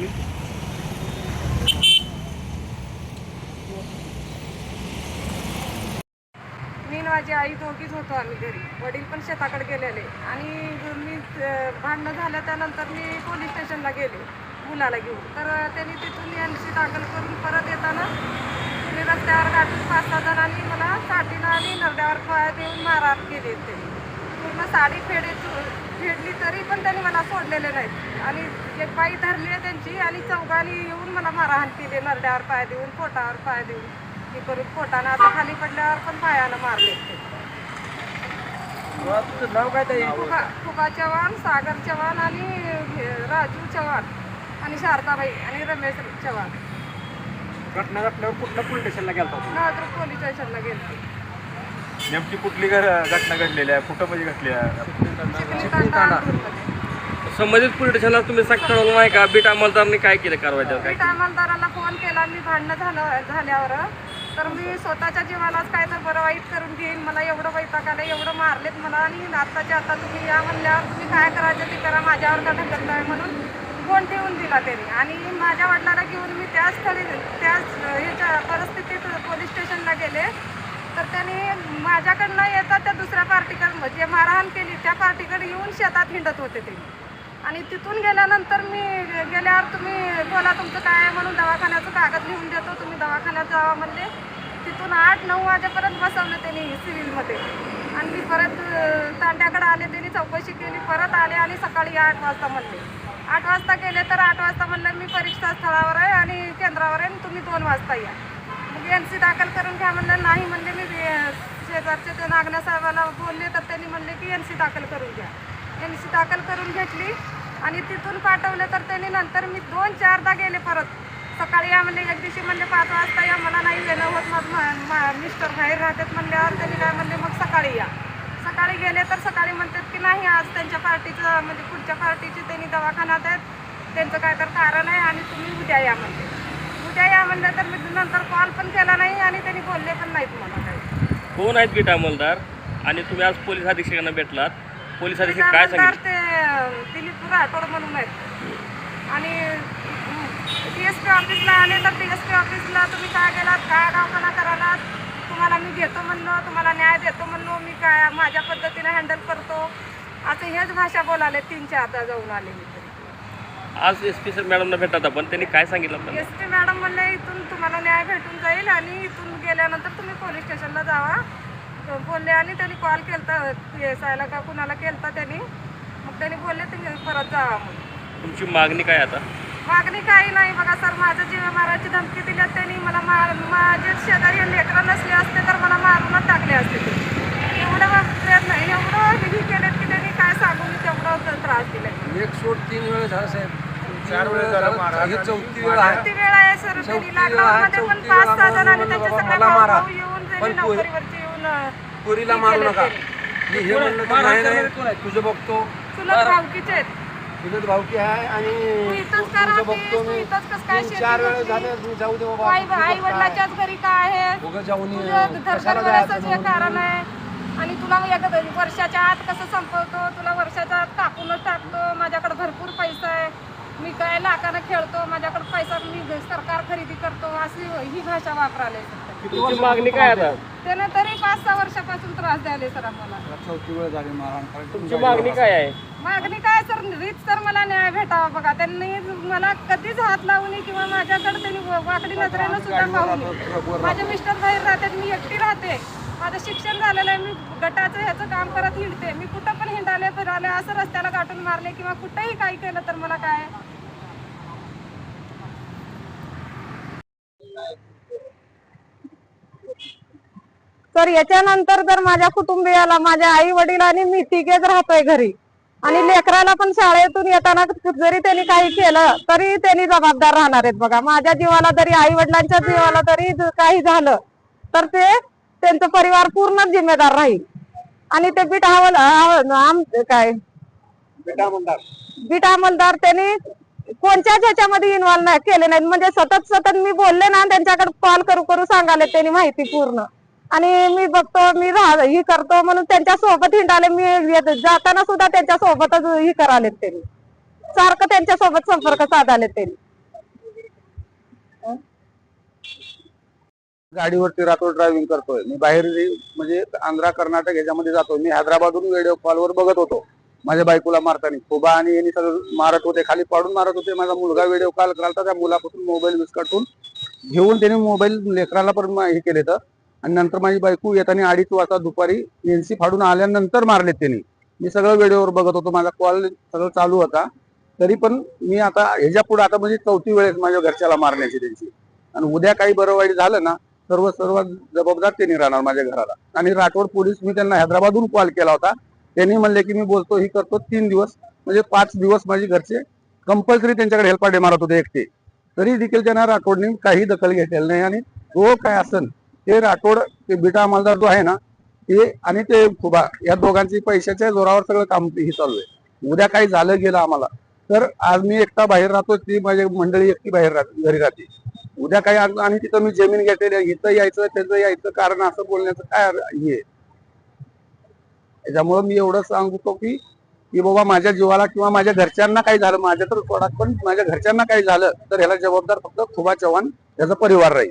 मी आणि माझी आई दोघीच होतो आम्ही घरी. वडील पण शेताकडे गेलेले. आणि मी भांडणं झालं त्यानंतर मी पोलीस स्टेशनला गेले मुलाला घेऊन. तर त्यांनी तिथून एनसी दाखल करून परत येताना तुम्ही रस्त्यावर गाठून पाच सहा जणांनी मला साठीनं आणि नरड्यावर पाय देऊन मारहाण केली ते पूर्ण साडी फेडे फेडली तरी पण त्यांनी मला सोडलेले नाहीत. आणि एक बाई धरली आहे त्यांची आणि चौघांनी येऊन मला मारहाण केली नरड्यावर पाय देऊन पोटावर पाय देऊन. हे करून पोटानं आता खाली पडल्यावर पण पायानं मारले ते. तुझं नाव काय ताई? फुगा फुगा चव्हाण सागर चव्हाण आणि हे राजू चव्हाण आणि शारदाबाई आणि रमेश चव्हाण. घटना घटल्यावर कुठल्या पोलीस स्टेशनला गेलता तू? नादर पोलीस स्टेशनला गेले नेमकी कुठली घ- घटना घडलेली आहे? कुठं म्हणजे घडली आहे? संबंधित पोलीस स्टेशनला तुम्ही साक्ष कळवलं नाही का? बीट अंमलदारांनी काय केलं कारवाई त्यावर काय मी अंमलदाराला फोन केला मी भांडणं झालं झाल्यावर. तर मी स्वतःच्या जीवालाच काय तर बरं वाईट करून घेईन मला एवढं वैताग आलं एवढं मारलेत मला आणि आत्ताच्या आता तुम्ही या म्हणल्यावर तुम्ही काय करायचं ते करा माझ्यावर का ढकलताय म्हणून फोन ठेवून दिला त्यांनी. आणि माझ्या वडिलाला घेऊन मी त्याच स्थळी त्याच ह्याच्या परिस्थितीत पोलीस स्टेशनला गेले तर त्यांनी माझ्याकडनं येतात त्या दुसऱ्या पार्टीकडं. जे मारहाण केली त्या पार्टीकडे येऊन शेतात हिंडत होते ते. आणि तिथून गेल्यानंतर मी गेल्यावर तुम्ही बोला तुमचं काय आहे म्हणून दवाखान्याचं कागद लिहून देतो तुम्ही दवाखान्यात जावा म्हणले. तिथून आठ नऊ वाजेपर्यंत बसवलं त्यांनी सिव्हिलमध्ये. आणि मी परत तांड्याकडे आले त्यांनी चौकशी केली परत आले आणि सकाळी आठ वाजता म्हणले. आठ वाजता गेले तर आठ वाजता म्हणलं मी परीक्षा स्थळावर आहे आणि केंद्रावर आहे आणि तुम्ही दोन वाजता या. एन सी दाखल करून घ्या म्हणलं नाही म्हणले मी शेजारचे ते नागण्या साहेबाला बोलले तर त्यांनी म्हणले की एन सी दाखल करून घ्या. एन सी दाखल करून घेतली आणि तिथून पाठवले तर त्यांनी नंतर मी दोन चारदा गेले परत. सकाळी या म्हणले एक दिवशी म्हणले पाच वाजता या मला नाही येणं होत मग मा- मा- मिस्टर बाहेर राहतात म्हणल्यावर त्यांनी काय म्हणले मग सकाळी या. सकाळी गेले तर सकाळी म्हणतात की नाही आज त्यांच्या पार्टीचं म्हणजे पुढच्या पार्टीचे त्यांनी दवाखान्यात आहेत. त्यांचं काय तर कारण आहे आणि तुम्ही उद्या या म्हणते उद्या या म्हणलं तर मी नंतर कॉल पण केला नाही आणि त्यांनी बोलले पण नाहीत मला काही. कोण आहेत बीट अंमलदार? आणि तुम्ही आज पोलीस अधीक्षकांना भेटलात. पोलीस अधीक्षक काय सांगितलं? ते दिलीप राठोड म्हणून आहेत. आणि टी एस पी ऑफिसला आले तर टी एस पी ऑफिसला तुम्ही काय गेलात काय दवाखाना करायलात तुम्हाला मी घेतो म्हणलो तुम्हाला न्याय देतो म्हणलो मी काय माझ्या पद्धतीने हँडल करतो? असं हेच भाषा बोलाले तीन चारदा जाऊन आले मी. आज एस पी सर मॅडमना भेटतात आपण त्यांनी काय सांगितलं आपल्याला? एस टी मॅडम म्हणले इथून तुम्हाला न्याय भेटून जाईल आणि इथून गेल्यानंतर तुम्ही पोलीस स्टेशनला जावा. बोलले आणि त्यांनी कॉल केलता पी एस आयला का कुणाला केलता त्यांनी? मग त्यांनी बोलले तुम्ही परत जावा म्हणून. तुमची मागणी काय आता? मागणी काही नाही. बघा सर माझं जीव मारायची धमकी दिली त्यांनी मला मार माझे शेजारी लेकरं नसले असते तर मला मारूनच टाकले असते एवढं प्रयत्न एवढं हे केलेत की त्यांनी काय सांगू मी तेवढं त्रास दिलाय. एक सोड तीन वेळ झालं साहेब. चार वेळेस झालं मारा. ही चौथी वेळ आहे. किती वेळ आहे सर. चौथी त्यांनी वेळ आहे, लॉकडाऊनमध्ये पण चौथी पाच वेळा सहा जणांनी म्हणलं त्यांचे बाबा सगळे मला भाऊ मारा. भाऊ येऊन त्यांनी पण पोरी- नोकरीवरचे येऊन अं, पुरीला हे मारू नका. मी हे म्हणलं तर नाही नाही. तुझं बघतो. चुलत भावकीचे आहेत. तुझं भावकी आहे आणि तू इथंच का तुझं राहतेस? बघतो तू मी. इथंच कसं काय तीन शेती चार वेळ करते? झाले मी जाऊ दे बाबा. आई तुझं आई काय? वडिलाच्याच घरी काय आहे? उगाच जाऊन ये. जायचं म्हणून? कारण आहे. आणि तुला एक वर्षाच्या आत कसं संपवतो? तुला वर्षाच्या आत कापूनच टाकतो. माझ्याकडे भरपूर पैसा आहे. मी काय लाखानं खेळतो माझ्याकडे पैसा मी सरकार खरेदी करतो अशी ही भाषा वापराले तुमची मागणी काय आता? त्याने तरी पाच सहा वर्षापासून त्रास द्यायले सर आम्हाला. चौथी वेळ झाली मारहाण करायची. तुमची मागणी काय आहे? मागणी काय सर रीत सर मला न्याय भेटावा बघा. त्यांनी मला कधीच हात लावून किंवा माझ्याकडे त्यांनी वाकडी नजरेनं सुद्धा पाहू नये. माझे मिस्टर बाहेर राहतात मी एकटी राहते. माझं शिक्षण झालेलं आहे मी गटाचं ह्याचं काम करत हिंडते. मी कुठं पण हिंडाले फिराले असं रस्त्याला गाठून मारले किंवा कुठेही काही केलं तर मला काय तर याच्यानंतर जर माझ्या कुटुंबियाला माझ्या आई वडील आणि मी तिघेच राहतोय घरी. आणि लेकराला पण शाळेतून येताना जरी त्यांनी काही केलं तरी त्यांनी जबाबदार राहणार आहेत बघा. माझ्या जीवाला जरी आई वडिलांच्या जीवाला जरी ज- काही झालं तर ते त्यांचं परिवार पूर्ण जिम्मेदार राहील. आणि ते बीट आम काय? बीट अंमलदार त्यांनी कोणत्याच ह्याच्यामध्ये इन्व्हॉल्व नाही केले नाहीत. म्हणजे सतत सतत मी बोलले ना त्यांच्याकडे कॉल करू करू सांगाले त्यांनी माहिती पूर्ण. आणि मी बघतो मी राह ही करतो म्हणून त्यांच्यासोबत हिंडाले मी जाताना सुद्धा त्यांच्या सोबतच ही कराले त्यांनी. सारखं त्यांच्यासोबत संपर्क साधाले त्यांनी. गाडीवरती रातो ड्रायव्हिंग करतोय. मी बाहेर म्हणजे आंध्रा कर्नाटक ह्याच्यामध्ये जातो मी हैदराबादहून व्हिडिओ कॉलवर बघत होतो. माझ्या बायकोला मारताना. खोबा आणि यांनी सगळं मारत होते खाली पाडून मारत होते. माझा मुलगा व्हिडिओ कॉल करायला त्या मुलापासून मोबाईल विस्कटून घेऊन त्याने मोबाईल लेकराला पण हे केले तर आणि नंतर माझी बायको येताना अडीच वाजता दुपारी एनसी फाडून आल्यानंतर मारले त्यांनी. मी सगळं वेळेवर बघत होतो माझा कॉल सगळं चालू होता. तरी पण मी आता ह्याच्या पुढे आता म्हणजे चौथी वेळेस माझ्या घरच्याला मारण्याची त्यांची. आणि उद्या काही बरं वाईट झालं ना सर्व सर्व जबाबदार त्यांनी राहणार माझ्या घराला. आणि राठोड पोलीस मी त्यांना हैदराबादहून कॉल केला होता. त्यांनी म्हणले की मी बोलतो ही करतो तीन दिवस म्हणजे पाच दिवस माझे घरचे कंपल्सरी त्यांच्याकडे हेल्पाडे मारत होते एकटे. तरी देखील त्यांना राठोडने काही दखल घेतलेली नाही आणि जो काय असन ते राठोड ते बिटा अंमलदार जो आहे ना ते आणि ते खुबा या दोघांची पैशाच्या जोरावर सगळं काम हे चालू आहे. उद्या काही झालं गेलं आम्हाला तर आज मी एकटा बाहेर राहतो ती माझी मंडळी एकटी बाहेर राहते घरी राहते. उद्या काही आणि तिथं मी जमीन घेतलेली आहे इथं यायचं त्याचं यायचं कारण असं बोलण्याचं काय हे त्याच्यामुळं मी एवढं सांगतो की की बाबा माझ्या जीवाला किंवा माझ्या घरच्यांना काही झालं माझ्या तर थोडा पण माझ्या घरच्यांना काही झालं तर ह्याला जबाबदार फक्त खुबा चव्हाण त्याचा परिवार राहील.